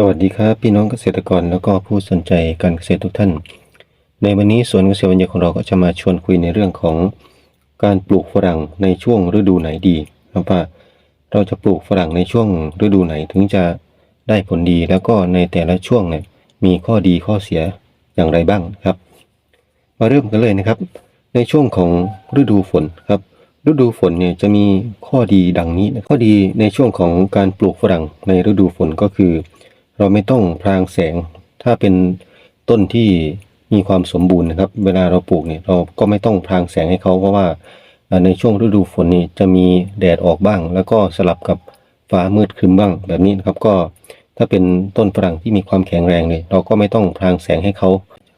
สวัสดีครับ พี่น้องเกษตรกรแล้วก็ผู้สนใจการเกษตรทุกท่าน ในวันนี้สวนเกษตรวันยของเราก็จะมาชวนคุยในเรื่องของการปลูกฝรั่งในช่วงฤดูไหนดีครับว่าเราจะปลูกฝรั่งในช่วงฤดูไหนถึงจะได้ผลดีแล้วก็ในแต่ละช่วงเนี่ยมีข้อดีข้อเสียอย่างไรบ้างครับ มาเริ่มกันเลยนะครับ ในช่วงของฤดูฝนครับ ฤดูฝนเนี่ยจะมีข้อดีดังนี้ข้อดีในช่วงของการปลูกฝรั่งในฤดูฝนก็คือ เราไม่ต้องพรางแสง ถ้าเป็นต้นที่มีความสมบูรณ์นะครับ เวลาเราปลูกเนี่ยเราก็ไม่ต้องพรางแสงให้เขาเพราะว่าในช่วงฤดูฝนนี่จะมีแดดออกบ้าง แล้วก็สลับกับฟ้ามืดครึมบ้างแบบนี้นะครับก็ถ้าเป็นต้นฝรั่งที่มีความแข็งแรงเนี่ยเราก็ไม่ต้องพรางแสงให้เขา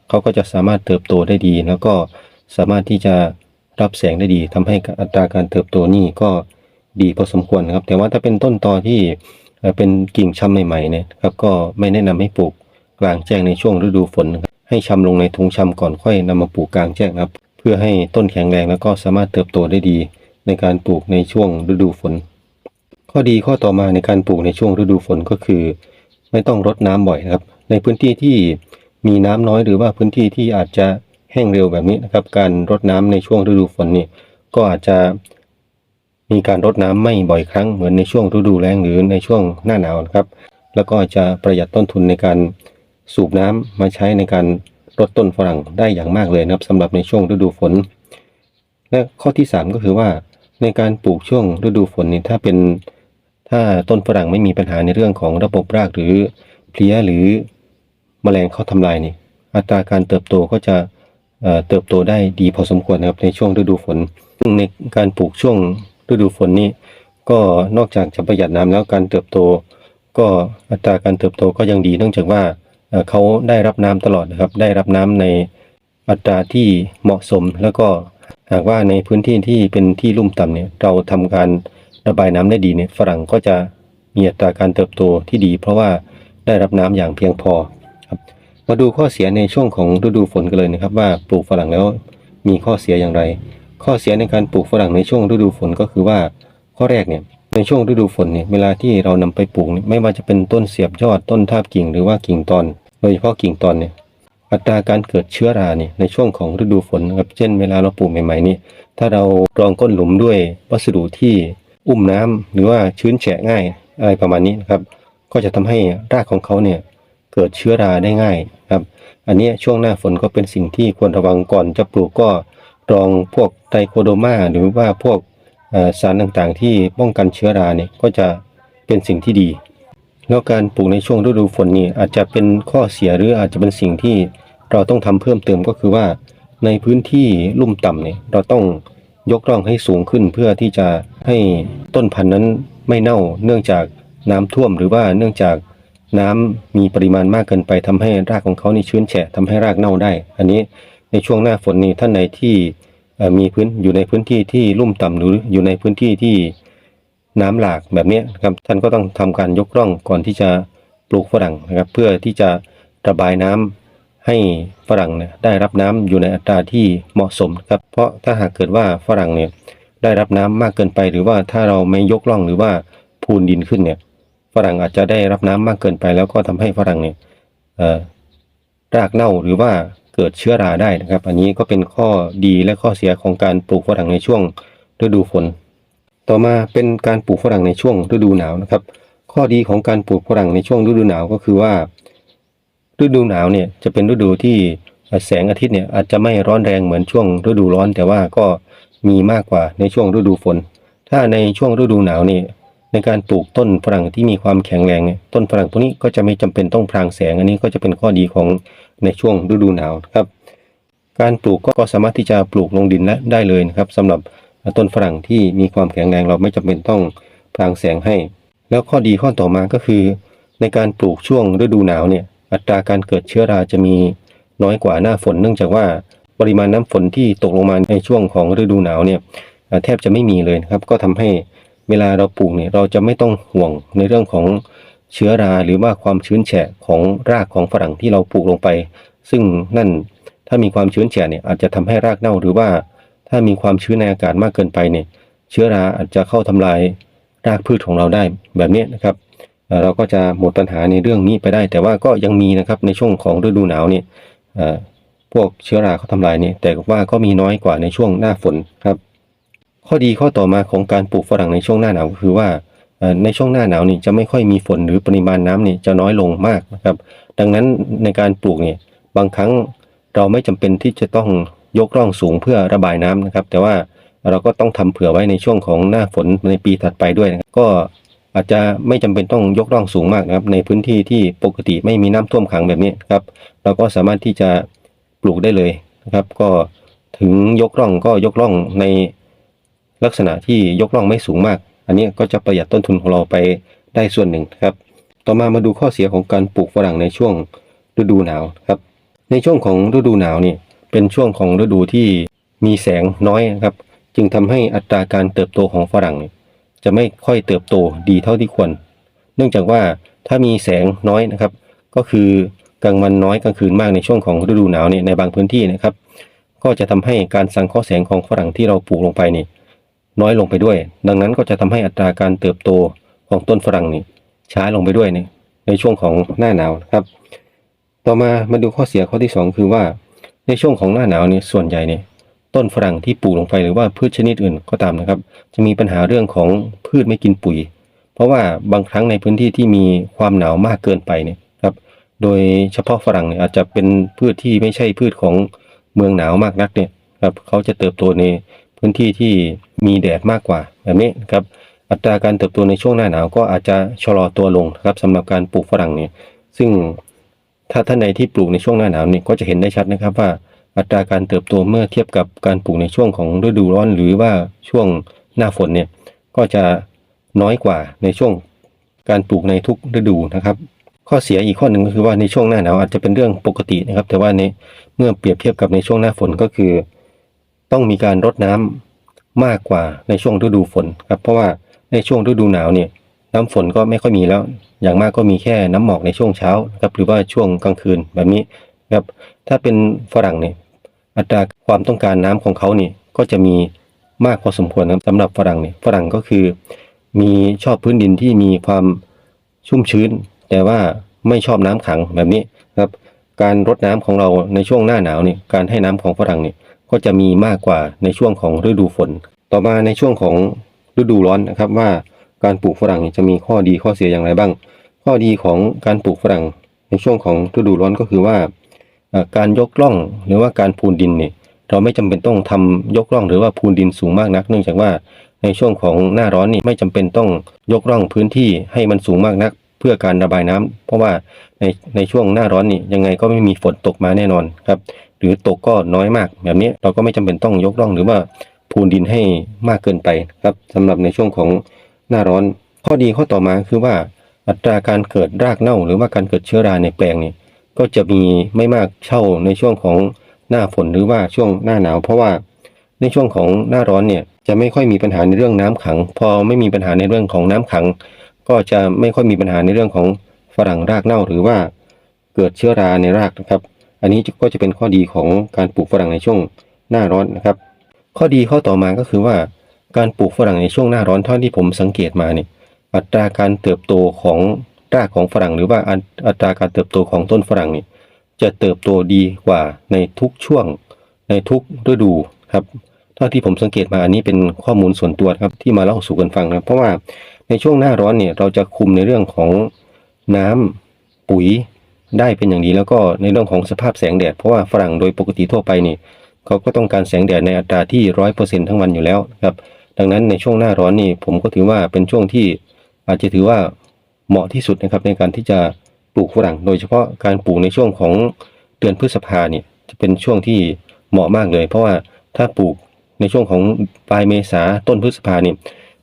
เขาก็จะสามารถเติบโตได้ดี แล้วก็สามารถที่จะรับแสงได้ดีทำให้อัตราการเติบโตนี่ก็ดีพอสมควรครับ แต่ว่าถ้าเป็นต้นตอที่ เอ่อเป็นกิ่งชำใหม่ๆเนี่ยครับก็ไม่แนะนำให้ปลูกกลางแจ้งในช่วงฤดูฝนนะครับให้ชำลงในถุงชำก่อนค่อยนำมาปลูกกลางแจ้งครับ เพื่อให้ต้นแข็งแรงแล้วก็สามารถเติบโตได้ดี ในการปลูกในช่วงฤดูฝน ข้อดีข้อต่อมาในการปลูกในช่วงฤดูฝนก็คือ ไม่ต้องรดน้ำบ่อยครับ ในพื้นที่ที่มีน้ำน้อยหรือว่าพื้นที่ที่อาจจะแห้งเร็วแบบนี้นะครับ การรดน้ำในช่วงฤดูฝนนี่ก็อาจจะ มีการรดน้ำไม่บ่อยครั้งเหมือนในช่วงฤดูแล้งหรือในช่วงหน้าหนาวนครับ แล้วก็จะประหยัดต้นทุนในการสูบน้ำมาใช้ในการรดต้นฝรั่งได้อย่างมากเลยนะครับสำหรับในช่วงฤดูฝน และข้อที่สามก็คือว่าในการปลูกช่วงฤดูฝนนี่ถ้าเป็นถ้าต้นฝรั่งไม่มีปัญหาในเรื่องของระบบรากหรือเพลี้ยหรือแมลงเข้าทำลายนี่อัตราการเติบโตก็จะเเติบโตได้ดีพอสมควรนะครับในช่วงฤดูฝนซึ่งในการปลูกช่วง ฤดูฝนนี้ ก็นอกจากจะประหยัดน้ำแล้วการเติบโต ก็อัตราการเติบโตก็ยังดีเนื่องจากว่าเอ่อเขาได้รับน้ำตลอดนะครับ ได้รับน้ำในอัตราที่เหมาะสม แล้วก็หากว่าในพื้นที่ที่เป็นที่ลุ่มต่ำเนี่ยเราทำการระบายน้ำได้ดีเนี่ยฝรั่งก็จะมีอัตราการเติบโตที่ดี เพราะว่าได้รับน้ำอย่างเพียงพอครับมาดูข้อเสียในช่วงของฤดูฝนกันเลยนะครับ ว่าปลูกฝรั่งแล้วมีข้อเสียอย่างไร ข้อเสียในการปลูกฝรั่งในช่วงฤดูฝนก็คือว่าข้อแรกเนี่ยในช่วงฤดูฝนเนี่ยเวลาที่เรานำไปปลูกเนี่ยไม่ว่าจะเป็นต้นเสียบยอดต้นทาบกิ่งหรือว่ากิ่งตอน โดยเฉพาะกิ่งตอนเนี่ยอัตราการเกิดเชื้อราเนี่ยในช่วงของฤดูฝนนะครับเช่นเวลาเราปลูกใหม่ๆนี่ถ้าเรารองก้นหลุมด้วยวัสดุที่อุ้มน้ำหรือว่าชื้นแฉะง่ายอะไรประมาณนี้นะครับก็จะทำให้รากของเขาเนี่ยเกิดเชื้อราได้ง่ายครับ อันนี้ช่วงหน้าฝนก็เป็นสิ่งที่ควรระวังก่อนจะปลูกก็ รองพวกไตรโคโดมาหรือว่าพวกสารต่างๆ ที่ป้องกันเชื้อราเนี่ยก็จะเป็นสิ่งที่ดี แล้วการปลูกในช่วงฤดูฝนนี่อาจจะเป็นข้อเสียหรืออาจจะเป็นสิ่งที่เราต้องทำเพิ่มเติมก็คือว่าในพื้นที่ลุ่มต่ำเนี่ยเราต้องยกร่องให้สูงขึ้นเพื่อที่จะให้ต้นพันธุ์นั้นไม่เน่าเนื่องจากน้ำท่วมหรือว่าเนื่องจากน้ำมีปริมาณมากเกินไปทำให้รากของเขานี่ชื้นแฉะทำให้รากเน่าได้ อันนี้ ในช่วงหน้าฝนนี่ท่านไหนที่มีพื้นอยู่ในพื้นที่ที่ลุ่มต่ำหรืออยู่ในพื้นที่ที่น้ำหลากแบบนี้ครับท่านก็ต้องทำการยกร่องก่อนที่จะปลูกฝรั่งนะครับ เพื่อที่จะระบายน้ำให้ฝรั่งเนี่ยได้รับน้ำอยู่ในอัตราที่เหมาะสมครับเพราะถ้าหากเกิดว่าฝรั่งเนี่ยได้รับน้ำมากเกินไป หรือว่าถ้าเราไม่ยกร่องหรือว่าพูนดินขึ้นเนี่ยฝรั่งอาจจะได้รับน้ำมากเกินไป แล้วก็ทำให้ฝรั่งเนี่ยรากเน่าหรือว่า เกิดเชื้อราได้นะครับ อันนี้ก็เป็นข้อดีและข้อเสียของการปลูกฝรั่งในช่วงฤดูฝน ต่อมาเป็นการปลูกฝรั่งในช่วงฤดูหนาวนะครับ ข้อดีของการปลูกฝรั่งในช่วงฤดูหนาวก็คือว่า ฤดูหนาวเนี่ยจะเป็นฤดูที่แสงอาทิตย์เนี่ยอาจจะไม่ร้อนแรงเหมือนช่วงฤดูร้อน แต่ว่าก็มีมากกว่าในช่วงฤดูฝน ถ้าในช่วงฤดูหนาวนี่ในการปลูกต้นฝรั่งที่มีความแข็งแรงเนี่ยต้นฝรั่งตัวนี้ก็จะไม่จำเป็นต้องพรางแสง อันนี้ก็จะเป็นข้อดีของ ในช่วงฤดูหนาวครับ การปลูกก็สามารถที่จะปลูกลงดินและได้เลยนะครับสำหรับต้นฝรั่งที่มีความแข็งแรงเราไม่จำเป็นต้องพรางแสงให้ แล้วข้อดีข้อต่อมาก็คือ ในการปลูกช่วงฤดูหนาวเนี่ยอัตราการเกิดเชื้อราจะมีน้อยกว่าหน้าฝน เนื่องจากว่าปริมาณน้ำฝนที่ตกลงมาในช่วงของฤดูหนาวเนี่ยแทบจะไม่มีเลยครับ ก็ทำให้เวลาเราปลูกเนี่ยเราจะไม่ต้องห่วงในเรื่องของ เชื้อราหรือว่าความชื้นแฉะของรากของฝรั่งที่เราปลูกลงไป ซึ่งนั่นถ้ามีความชื้นแฉะเนี่ยอาจจะทำให้รากเน่าหรือว่า ถ้ามีความชื้นในอากาศมากเกินไปเนี่ย เชื้อราอาจจะเข้าทำลายรากพืชของเราได้แบบนี้นะครับ เราก็จะหมดปัญหาในเรื่องนี้ไปได้ แต่ว่าก็ยังมีนะครับในช่วงของฤดูหนาวเนี่ยพวกเชื้อราเขาทำลายเนี่ยแต่ว่าก็มีน้อยกว่าในช่วงหน้าฝนครับ ข้อดีข้อต่อมาของการปลูกฝรั่งในช่วงหน้าหนาวก็คือว่า ในช่วงหน้าหนาวนี่จะไม่ค่อยมีฝนหรือปริมาณน้ำนี่จะน้อยลงมากนะครับ ดังนั้นในการปลูกเนี่ยบางครั้งเราไม่จำเป็นที่จะต้องยกร่องสูงเพื่อระบายน้ำนะครับ แต่ว่าเราก็ต้องทำเผื่อไว้ในช่วงของหน้าฝนในปีถัดไปด้วยนะครับก็อาจจะไม่จำเป็นต้องยกร่องสูงมากนะครับ ในพื้นที่ที่ปกติไม่มีน้ำท่วมขังแบบนี้ครับ เราก็สามารถที่จะปลูกได้เลยนะครับ ก็ถึงยกร่องก็ยกร่องในลักษณะที่ยกร่องไม่สูงมาก อันนี้ก็จะประหยัดต้นทุนของเราไปได้ส่วนหนึ่งครับ ต่อมามาดูข้อเสียของการปลูกฝรั่งในช่วงฤดูหนาวครับ ในช่วงของฤดูหนาวนี่เป็นช่วงของฤดูที่มีแสงน้อยครับ จึงทำให้อัตราการเติบโตของฝรั่ง จะไม่ค่อยเติบโตดีเท่าที่ควร เนื่องจากว่าถ้ามีแสงน้อยนะครับ ก็คือกลางวันน้อยกลางคืนมากในช่วงของฤดูหนาวเนี่ยในบางพื้นที่นะครับ ก็จะทำให้การสังเคราะห์แสงของฝรั่งที่เราปลูกลงไปนี่ น้อยลงไปด้วย ดังนั้นก็จะทำให้อัตราการเติบโตของต้นฝรั่งนี่ช้าลงไปด้วยในในช่วงของหน้าหนาวนะครับ ต่อมามาดูข้อเสียข้อที่สองคือว่าในช่วงของหน้าหนาวนี่ส่วนใหญ่เนี่ยต้นฝรั่งที่ปลูกลงไปหรือว่าพืชชนิดอื่นก็ตามนะครับ จะมีปัญหาเรื่องของพืชไม่กินปุ๋ย เพราะว่าบางครั้งในพื้นที่ที่มีความหนาวมากเกินไปเนี่ยครับ โดยเฉพาะฝรั่งเนี่ยอาจจะเป็นพืชที่ไม่ใช่พืชของเมืองหนาวมากนักเนี่ยครับเขาจะเติบโตในพื้นที่ที่ มีแดดมากกว่าแบบนี้นะครับอัตราการเติบโตในช่วงหน้าหนาวก็อาจจะชะลอตัวลงนะครับสำหรับการปลูกฝรั่งเนี่ยซึ่งถ้าท่านใดที่ปลูกในช่วงหน้าหนาวนี่ก็จะเห็นได้ชัดนะครับว่าอัตราการเติบโตเมื่อเทียบกับการปลูกในช่วงของฤดูร้อนหรือว่าช่วงหน้าฝนเนี่ยก็จะน้อยกว่าในช่วงการปลูกในทุกฤดูนะครับ ข้อเสียอีกข้อหนึ่งก็คือว่าในช่วงหน้าหนาวอาจจะเป็นเรื่องปกตินะครับ แต่ว่าในเมื่อเปรียบเทียบกับในช่วงหน้าฝนก็คือ ต้องมีการรดน้ำ มากกว่าในช่วงฤดูฝนครับเพราะว่าในช่วงฤดูหนาวเนี่ยน้ำฝนก็ไม่ค่อยมีแล้ว อย่างมากก็มีแค่น้ำหมอกในช่วงเช้าครับหรือว่าช่วงกลางคืนแบบนี้ครับถ้าเป็นฝรั่งเนี่ยอัตราความต้องการน้ำของเขานี่ก็จะมีมากพอสมควรครับสำหรับฝรั่งเนี่ยฝรั่งก็คือ มีชอบพื้นดินที่มีความชุ่มชื้น แต่ว่าไม่ชอบน้ำขังแบบนี้ครับการรดน้ำของเราในช่วงหน้าหนาวนี่การให้น้ำของฝรั่งเนี่ย ก็จะมีมากกว่าในช่วงของฤดูฝน ต่อมาในช่วงของฤดูร้อนนะครับ ว่าการปลูกฝรั่งจะมีข้อดีข้อเสียอย่างไรบ้าง ข้อดีของการปลูกฝรั่งในช่วงของฤดูร้อนก็คือว่า การยกร่องหรือว่าการพูนดินเนี่ยเราไม่จำเป็นต้องทำยกร่องหรือว่าพูนดินสูงมากนัก เนื่องจากว่าในช่วงของหน้าร้อนนี่ไม่จำเป็นต้องยกร่องพื้นที่ให้มันสูงมากนัก เพื่อการระบายน้ำเพราะว่าในในช่วงหน้าร้อนนี่ยังไงก็ไม่มีฝนตกมาแน่นอนครับ หรือตกก็น้อยมาก แบบนี้เราก็ไม่จำเป็นต้องยกร่องหรือว่าพูนดินให้มากเกินไปครับสำหรับในช่วงของหน้าร้อน ข้อดีข้อต่อมาคือว่าอัตราการเกิดรากเน่า หรือว่าการเกิดเชื้อราในแปลงนี่ก็จะมีไม่มากเท่าในช่วงของหน้าฝนหรือว่าช่วงหน้าหนาว เพราะว่าในช่วงของหน้าร้อนเนี่ยจะไม่ค่อยมีปัญหาในเรื่องน้ำขัง พอไม่มีปัญหาในเรื่องของน้ำขัง ก็จะไม่ค่อยมีปัญหาในเรื่องของฝรั่งรากเน่าหรือว่าเกิดเชื้อราในรากนะครับ อันนี้ก็จะเป็นข้อดีของการปลูกฝรั่งในช่วงหน้าร้อนนะครับ ข้อดีข้อต่อมาก็คือว่า การปลูกฝรั่งในช่วงหน้าร้อนเท่าที่ผมสังเกตมาเนี่ยอัตราการเติบโตของรากของฝรั่ง หรือว่าอัตราการเติบโตของต้นฝรั่งเนี่ยจะเติบโตดีกว่าในทุกช่วง ในทุกฤดูครับเท่าที่ผมสังเกตมาอันนี้เป็นข้อมูลส่วนตัวครับที่มาเล่าสู่กันฟังนะครับเพราะว่า ในช่วงหน้าร้อนเนี่ยเราจะคุมในเรื่องของน้ำปุ๋ยได้เป็นอย่างดี แล้วก็ในเรื่องของสภาพแสงแดดเพราะว่าฝรั่งโดยปกติทั่วไปนี่เขาก็ต้องการแสงแดดในอัตราที่ร้อยเปอร์เซ็นทั้งวันอยู่แล้วครับ ดังนั้นในช่วงหน้าร้อนนี่ผมก็ถือว่าเป็นช่วงที่อาจจะถือว่าเหมาะที่สุดนะครับในการที่จะปลูกฝรั่ง โดยเฉพาะการปลูกในช่วงของเดือนพฤษภาเนี่ยจะเป็นช่วงที่เหมาะมากเลย เพราะว่าถ้าปลูกในช่วงของปลายเมษาต้นพฤษภาเนี่ย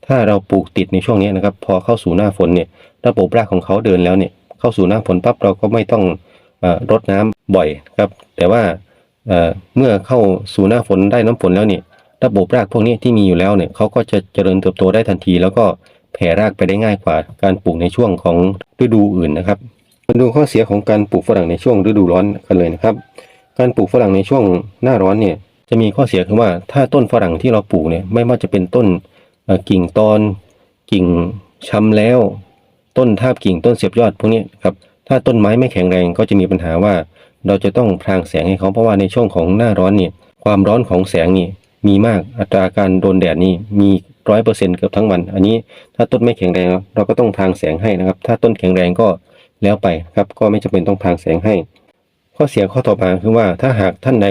ถ้าเราปลูกติดในช่วงนี้นะครับ พอเข้าสู่หน้าฝนเนี่ย ระบบรากของเขาเดินแล้วเนี่ย เข้าสู่หน้าฝนปั๊บเราก็ไม่ต้องอรดน้ำบ่อยครับ แต่ว่าเเมื่อเข้าสู่หน้าฝนได้น้ำฝนแล้วเนี่ย ระบบรากพวกนี้ที่มีอยู่แล้วเนี่ยเขาก็จะเจริญเติบโตได้ทันที แล้วก็แผ่รากไปได้ง่ายกว่าการปลูกในช่วงของฤดูอื่นนะครับมาดูข้อเสียของการปลูกฝรั่งในช่วงฤดูร้อนกันเลยนะครับ การปลูกฝรั่งในช่วงหน้าร้อนเนี่ยจะมีข้อเสียคือว่าถ้าต้นฝรั่งที่เราปลูกเนี่ยไม่ว่าจะเป็นต้น กิ่งตอน กิ่งช้ำแล้ว ต้นทาบกิ่งต้นเสียบยอดพวกนี้ครับถ้าต้นไม้ไม่แข็งแรงก็จะมีปัญหาว่า เราจะต้องพรางแสงให้เขาเพราะว่าในช่วงของหน้าร้อนเนี่ยความร้อนของแสงนี่มีมากอัตราการโดนแดดนี่มีร้อยเปอร์เซ็นต์เกือบทั้งวัน อันนี้ถ้าต้นไม่แข็งแรง เราก็ต้องพรางแสงให้นะครับ ถ้าต้นแข็งแรงก็แล้วไปครับ ก็ไม่จำเป็นต้องพรางแสงให้ ข้อเสียข้อต่อมาคือว่าถ้าหากท่านใด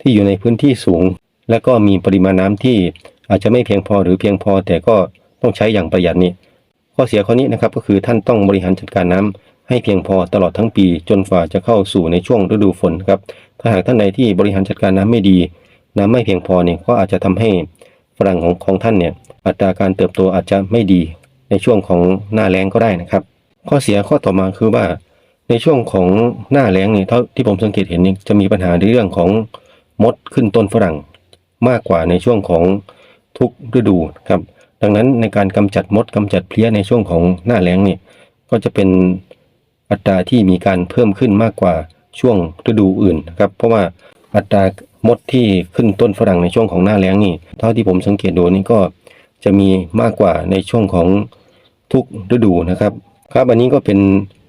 ที่อยู่ในพื้นที่สูง และก็มีปริมาณน้ำที่ อาจจะไม่เพียงพอหรือเพียงพอแต่ก็ต้องใช้อย่างประหยัดนี่ข้อเสียข้อนี้นะครับก็คือท่านต้องบริหารจัดการน้ำให้เพียงพอตลอดทั้งปีจนฝ่าจะเข้าสู่ในช่วงฤดูฝนครับถ้าหากท่านใดที่บริหารจัดการน้ำไม่ดี น้ำไม่เพียงพอเนี่ยก็อาจจะทำให้ฝรั่งของของท่านเนี่ยอัตราการเติบโตอาจจะไม่ดีในช่วงของหน้าแล้งก็ได้นะครับ ข้อเสียข้อต่อมาคือว่าในช่วงของหน้าแล้งเนี่ยเท่าที่ผมสังเกตเห็นเนี่ยจะมีปัญหาในเรื่องของมดขึ้นต้นฝรั่งมากกว่าในช่วงของ ทุกฤดูครับ ดังนั้นในการกำจัดมดกำจัดเพลี้ยในช่วงของหน้าแล้งเนี่ยก็จะเป็นอัตราที่มีการเพิ่มขึ้นมากกว่าช่วงฤดูอื่นนะครับ เพราะว่าอัตรามดที่ขึ้นต้นฝรั่งในช่วงของหน้าแล้งนี่เท่าที่ผมสังเกตดูนี่ก็จะมีมากกว่าในช่วงของทุกฤดูนะครับ ครับอันนี้ก็เป็น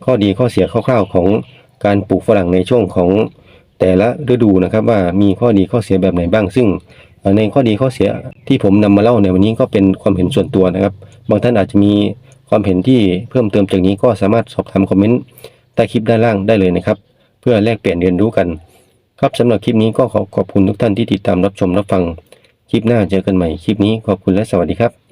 ข้อดีข้อเสียคร่าวๆของการปลูกฝรั่งในช่วงของแต่ละฤดูนะครับว่ามีข้อดีข้อเสียแบบไหนบ้างซึ่ง ในข้อดีข้อเสียที่ผมนำมาเล่าในวันนี้ก็เป็นความเห็นส่วนตัวนะครับ บางท่านอาจจะมีความเห็นที่เพิ่มเติมจากนี้ก็สามารถสอบถามคอมเมนต์ใต้คลิปด้านล่างได้เลยนะครับ เพื่อแลกเปลี่ยนเรียนรู้กัน ครับสำหรับคลิปนี้ก็ขอขอบคุณทุกท่านที่ติดตามรับชมรับฟัง คลิปหน้าเจอกันใหม่คลิปนี้ขอบคุณและสวัสดีครับ